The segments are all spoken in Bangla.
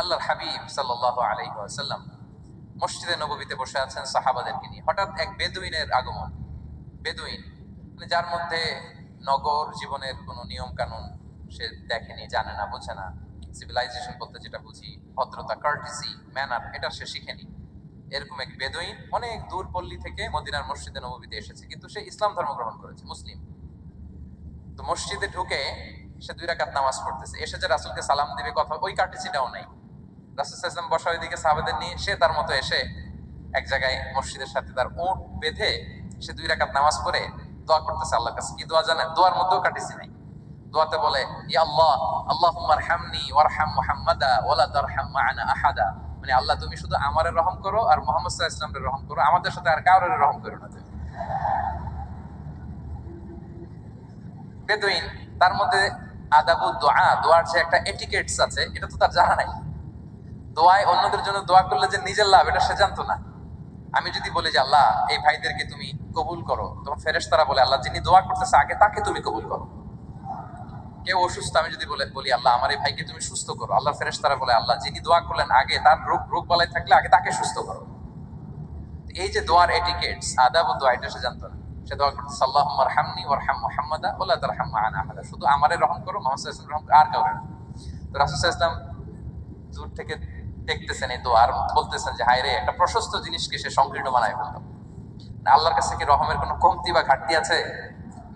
আল্লাহর হাবিব সাল্লাহ আলাইসাল্লাম মসজিদে নবীতে বসে আছেন সাহাবাদেরকে নিয়ে। হঠাৎ এক বেদুইনের আগমন। বেদুইন মানে যার মধ্যে নগর জীবনের কোনো নিয়ম কানুন সে দেখেনি, জানে না, বোঝে না। সিভিলাইজেশন বলতে যেটা বুঝি, ভদ্রতা কার্টিসি ম্যানার এটা সে শিখেনি। এরকম এক বেদুইন অনেক দূর পল্লী থেকে মদিনার মসজিদে নবীতে এসেছে, কিন্তু সে ইসলাম ধর্ম গ্রহণ করেছে, মুসলিম। তো মসজিদে ঢুকে সে দুই রাকাত নামাজ পড়তেছে। এসে যে রাসুলকে সালাম দিবে কথা, ওই কার্টিসিটাও নাই। রাসুল ইসলাম বসা ওইদিকে সাহাবেদের নিয়ে সে তার মতো এসে এক জায়গায় মসজিদের সাথে তার ওট বেঁধে সে দুই রাকাত নামাজ পড়ে দোয়া করতেছে আল্লাহর কাছে। কি দোয়া জানেন? দোয়ার মধ্যেও কাটিসি নাই। দোয়াতে বলে ইয়া আল্লাহ, আল্লাহুম্মা আরহামনি ওয়ারহাম মুহাম্মাদা ওয়ালা তারহাম মা'ানা আহাদা। মানে আল্লাহ, তুমি শুধু আমারে রহম করো আর মুহাম্মদ সাল্লাল্লাহু আলাইহি রহম করো। আমাদের সাথে আর কাউরে রহম করো না তুমি। বেদুইন, তার মধ্যে আদাবু দোয়া, দোয়ার যে একটা এটিকেটস আছে, এটা তো তার জানা নাই। দোয়ায় অন্যদের জন্য দোয়া করলে যে নিজের লাভ, এটা সে জানতো না। আমি যদি বলি যে, আল্লাহ, এই ভাইদেরকে তুমি কবুল করো। তখন ফেরেশ তারা বলে, আল্লাহ, যিনি দোয়া করতেছে আগে তাকে তুমি কবুল করো। কেউ অসুস্থ, আমি যদি বলে, বলি, আল্লাহ, আমার এই ভাইকে তুমি সুস্থ করো। আল্লাহ ফেরেশ তারা বলে, আল্লাহ, যিনি দোয়া করলেন আগে তার রোগ রোগ বালাই থাকলে আগে তাকে সুস্থ করো। এই যে দোয়ার এটিকেটস, আদাব দোয়া, এটা সে জানতো না। সে দোয়া করতে সাল্লাহ হামনি ওর হাম মোহাম্মদা ওলা তার হাম শুধু আমারে রহম করো, মোহাম্মদ রহম আর কাউরে না? তো রাসুল ইসলাম দূর থেকে দেখতেছেন, এই দোয়ার বলতেছেন যে হায় রে একটা প্রশস্ত জিনিসকে সে সংকীর্ণ বানায় ফেলল। না, আল্লাহর কাছে কি রহমের কোনো কমতি বা ঘাটতি আছে?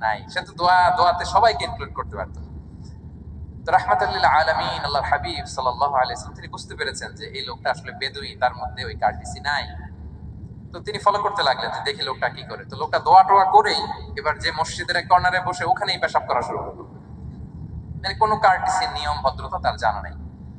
নাই। সে তো দোয়া, দোয়াতে সবাইকে ইনক্লুড করতে পারতো। তো রাহমাতাল্লিল আলামিন, আল্লাহর হাবিব সাল্লাল্লাহু আলাইহি তিনি বুঝতে পেরেছেন যে, এই লোকটা আসলে বেদুই তার মধ্যে ওই কার্ডিসি নাই। তো তিনি ফলো করতে লাগলেন যে, দেখি লোকটা কি করে। তো লোকটা দোয়া টোয়া করেই এবার যে মসজিদের কর্নারে বসে ওখানেই পেশাব করা শুরু করল। মানে কোনো কার্ডিসি নিয়ম, ভদ্রতা তার জানা নাই।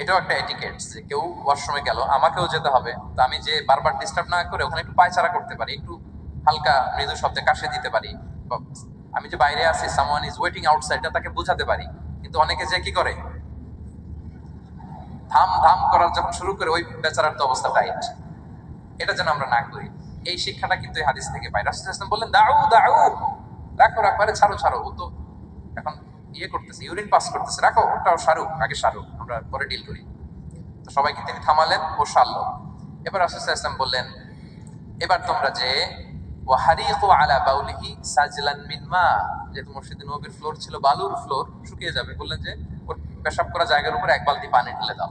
এটাও একটা এটিকেট যে কেউ ওয়াশরুমে গেল, আমাকেও যেতে হবে। তো আমি যে বারবার ডিস্টার্ব না করে ওখানে একটু পায়চারা করতে পারি, একটু হালকা মৃদু শব্দে কাশে দিতে পারি। আমি যে বাইরে আছি সামওয়ান ইজ ওয়েটিং আউটসাইড তাকে বোঝাতে পারি। কিন্তু অনেকে যে কি করে? ধাম ধাম করার যখন শুরু করে, ওই বেচারার তো অবস্থা টাইট এটা যেন আমরা না করি। এই শিক্ষাটা কিন্তু এই হাদিস থেকে পাই রাসুল ইসলাম বললেন, দাউ দাউ, রাখো রাখো, আরে ছাড়ো ছাড়ো। ও তো এখন ইয়ে করতেছে ইউরিন পাস করতেছে। রাখো, ওটাও সারুক, আগে সারুক। আমরা পরে ডিল করি। তো সবাইকে তিনি থামালেন ও সারলো। এবার রাসুল ইসলাম বললেন, এবার তোমরা যে, ওয়াহারিকু আলা বাউলিহি সাজলান মিন মা যেহেতু মসজিদে নবীর ফ্লোর ছিল, বালুর ফ্লোর, শুকিয়ে যাবে। বললেন যে, ওর পেশাব করা জায়গার উপর এক বালতি পানি ঢেলে দাও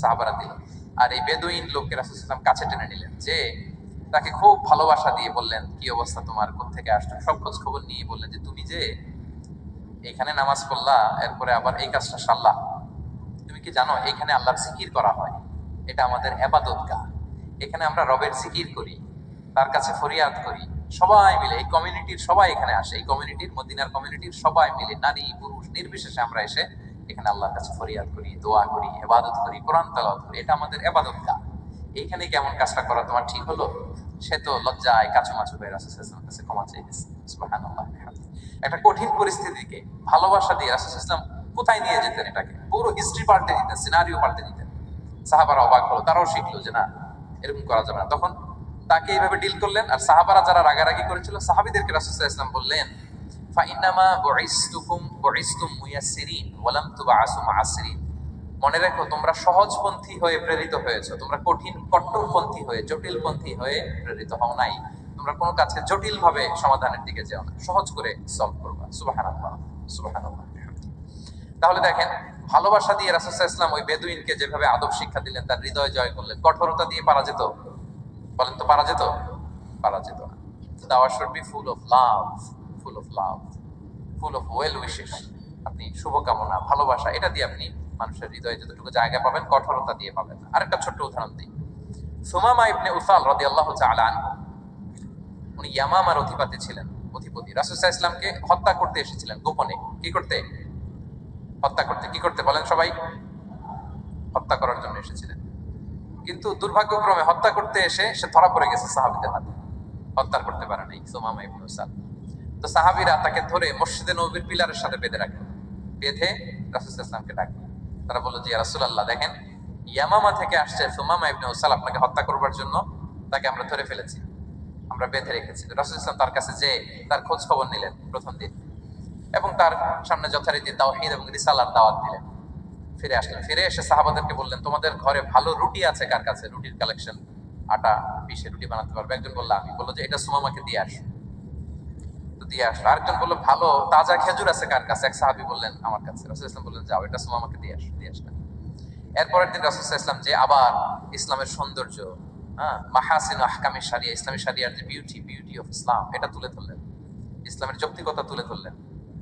সাহাবারা দিল। আর এই বেদুইন লোককে রাসুল কাছে টেনে নিলেন যে, তাকে খুব ভালোবাসা দিয়ে বললেন, কি অবস্থা তোমার? থেকে আসছো? সব খোঁজ খবর নিয়ে বললেন যে, তুমি যে, এখানে নামাজ পড়লা, এরপরে আবার এই কাজটা সারলা তুমি কি জানো, এখানে আল্লাহর জিকির করা হয়। এটা আমাদের এবাদত গা এখানে আমরা রবের জিকির করি, তার কাছে ফরিয়াদ করি। সবাই মিলে, এই কমিউনিটির সবাই এখানে আসে। এই কমিউনিটির মদিনার কমিউনিটির সবাই মিলে নারী, পুরুষ, নির্বিশেষে আমরা এসে এখানে আল্লাহর কাছে ফরিয়াদ করি, দোয়া করি এবাদত করি, কোরআন তালাত করি। এটা আমাদের এবাদত গা এইখানে কেমন কাজটা করা তোমার ঠিক হলো? সে তো লজ্জায় কাছুমাছু হয়ে রাসুলের কাছে ক্ষমা সুবহানাল্লাহ একটা কঠিন পরিস্থিতিকে ভালোবাসা দিয়ে রাসুল ইসলাম কোথায় নিয়ে যেতেন এটাকে? পুরো হিস্ট্রি পাল্টে দিতেন সিনারিও পাল্টে দিতেন। সাহাবারা অবাক হলো, তারাও শিখলো যে না, এরকম করা যাবে না। তখন তাকে এইভাবে ডিল করলেন আর সাহাবারা যারা রাগারাগি করেছিল, সাহাবিদেরকে রাসুল ইসলাম বললেন ওয়ালাম তুবআসু মুআসসিরিন। মনে রেখো, তোমরা সহজপন্থী হয়ে প্রেরিত হয়েছো, তোমরা কঠিন, কট্টরপন্থী হয়ে, জটিলপন্থী হয়ে প্রেরিত হও নাই। তোমরা কোনো কাছে জটিল ভাবে সমাধানের দিকে যাও না, সহজ করে সলভ করবা। সুবহানাল্লাহ সুবহানাল্লাহ। তাহলে দেখেন, ভালোবাসা দিয়ে রাসুল ইসলাম ওই বেদুইনকে যেভাবে আদব শিক্ষা দিলেন, তার হৃদয় জয় করলেন, কঠোরতা দিয়ে পারা যেত? বলেন তো পারা যেত? পারা যেত দাওয়া should full of love full of love full of well wishes আপনি শুভকামনা, ভালোবাসা, এটা দিয়ে আপনি মানুষের হৃদয়ে যতটুকু জায়গা পাবেন, কঠোরতা দিয়ে পাবেন আরেকটা ছোট্ট উদাহরণ দিই। সুমামা ইবনে উসাল রদি আল্লাহ চালান উনি ইয়ামামার অধিপতি ছিলেন, অধিপতি। রাসুসাহ ইসলামকে হত্যা করতে এসেছিলেন গোপনে। কি করতে? হত্যা করতে কি করতে বলেন সবাই? হত্যা করার জন্য এসেছিলেন। কিন্তু দুর্ভাগ্যক্রমে হত্যা করতে এসে সে ধরা পড়ে গেছে সাহাবিদের হাতে। হত্যা করতে পারে নাই, সোমামা ইবনু সাল তো সাহাবিরা তাকে ধরে মসজিদে নবীর পিলারের সাথে বেঁধে রাখল বেঁধে রাসুল ইসলামকে ডাকলো তারা বলল যে রাসুলাল্লাহ, দেখেন, ইয়ামামা থেকে আসছে সুমামা ইবনে উসাল আপনাকে হত্যা করবার জন্য। তাকে আমরা ধরে ফেলেছি, আমরা বেঁধে রেখেছি। রাসুল ইসলাম তার কাছে যে তার খোঁজ খবর নিলেন প্রথম দিন। এবং তার সামনে যথারীতি তাওহীদ এবং রিসালার দাওয়াত দিলেন। ফিরে আসলেন। ফিরে এসে সাহাবাদেরকে বললেন, তোমাদের ঘরে ভালো রুটি আছে কার কাছে? রুটির কালেকশন আটা পিষে রুটি বানাতে পারবে। একজন বলল, আমি। বলল যে, এটা সুমামাকে দিয়ে আসো। দিয়ে আসলো। আরেকজন বলল, ভালো, তাজা খেজুর আছে কার কাছে? এক সাহাবি বললেন, আমার কাছে। রাসুল ইসলাম বললেন, যাও, এটা সুমামাকে দিয়ে আসো, দিয়ে আসলেন এরপরের দিন রাসুল ইসলাম যে, আবার ইসলামের সৌন্দর্য হ্যাঁ মাহাসিন আহকামী সারিয়া ইসলামী সারিয়ার যে বিউটি বিউটি অফ ইসলাম এটা তুলে ধরলেন। ইসলামের যৌক্তিকতা তুলে ধরলেন।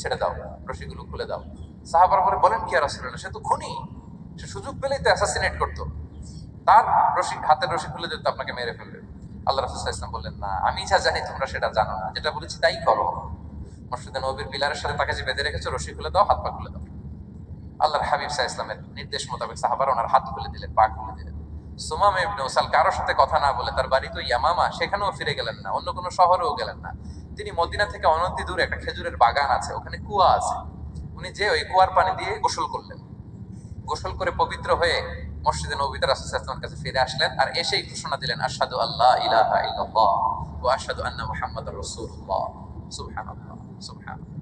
ছেড়ে দাও, রশিগুলো খুলে দাও। সাহাবার পরে বলেন কি আর সে তো খুনি। সে সুযোগ পেলেই তো অ্যাসাসিনেট করতো। তার রশি, হাতের রশি খুলে দিতে আপনাকে মেরে ফেলবে। আল্লাহ রাসূল সাল্লাল্লাহু আলাইহি ওয়াসাল্লাম বললেন, না, আমি যা জানি তোমরা সেটা জানো না। যেটা বলেছি তাই করো। মসজিদে নবীর পিলারের সাথে তাকে যে বেঁধে রেখেছো, রশি খুলে দাও, হাত পা খুলে দাও। আল্লাহর হাবিব সাহা ইসলামের নির্দেশ মোতাবেক সাহাবার ওনার হাত খুলে দিলেন, পা খুলে দিলেন। সুমাম ইবনে উসাল কারোর সাথে কথা না বলে তার বাড়ি তো ইয়ামামা, সেখানেও ফিরে গেলেন না, অন্য কোনো শহরেও গেলেন না। তিনি মদিনা থেকে অনন্তি দূরে একটা খেজুরের বাগান আছে, ওখানে কুয়া আছে। উনি যে ওই কুয়ার পানি দিয়ে গোসল করলেন। গোসল করে পবিত্র হয়ে মসজিদে নবীতে রাসূল কাছে ফিরে আসলেন আর এসেই ঘোষণা দিলেন, আশহাদু আল্লাহ ইলাহা ইল্লাল্লাহ ওয়া আশহাদু আন্না রাসূলুল্লাহ। সুবহানাল্লাহ সুবহানাল্লাহ।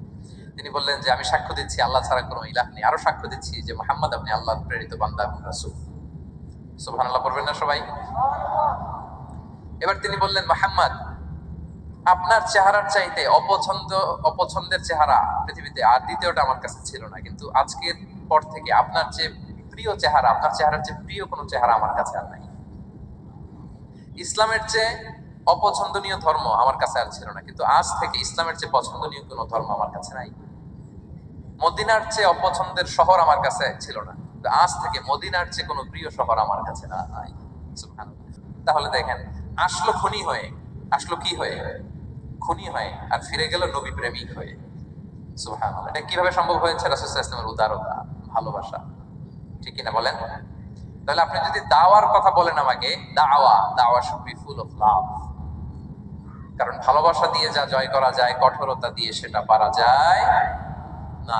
তিনি বললেন যে, আমি সাক্ষ্য দিচ্ছি, আল্লাহ ছাড়া কোনো ইলাহ নেই। আরও সাক্ষ্য দিচ্ছি যে, মুহাম্মদ আপনি আল্লাহর প্রেরিত বান্দা এবং রাসূল। সুবহানাল্লাহ পড়বেন না সবাই? এবার তিনি বললেন, মুহাম্মদ আপনার চেহারার চাইতে অপছন্দ, অপছন্দের চেহারা পৃথিবীতে আর দ্বিতীয়টা আমার কাছে ছিল না। কিন্তু আজকের পর থেকে আপনার যে প্রিয় চেহারা, আপনার চেহারার যে প্রিয় কোনো চেহারা আমার কাছে আর নাই। ইসলামের চেয়ে অপছন্দনীয় ধর্ম আমার কাছে আর ছিল না, কিন্তু আজ থেকে ইসলামের চেয়ে পছন্দনীয় কোনো ধর্ম আমার কাছে নাই। মদিনার চেয়ে অপছন্দের শহর আমার কাছে ছিল না আজ থেকে মদিনার চেয়ে কোনো প্রিয় শহর আমার কাছে না নাই। তাহলে দেখেন, আসলো খুনি হয়ে, আসলো কি হয়ে? খুনি হয়ে আর ফিরে গেল নবী প্রেমিক হয়ে। সুহান এটা কীভাবে সম্ভব হয়েছে? রাসূল সাল্লাল্লাহু আলাইহি ওয়াসাল্লামের উদারতা, ভালোবাসা। ঠিক কিনা বলেন? তাহলে আপনি যদি দাওয়ার কথা বলেন আমাকে, দাওয়া দাওয়া should be full of love কারণ ভালোবাসা দিয়ে যা জয় করা যায়, কঠোরতা দিয়ে সেটা পারা যায় না।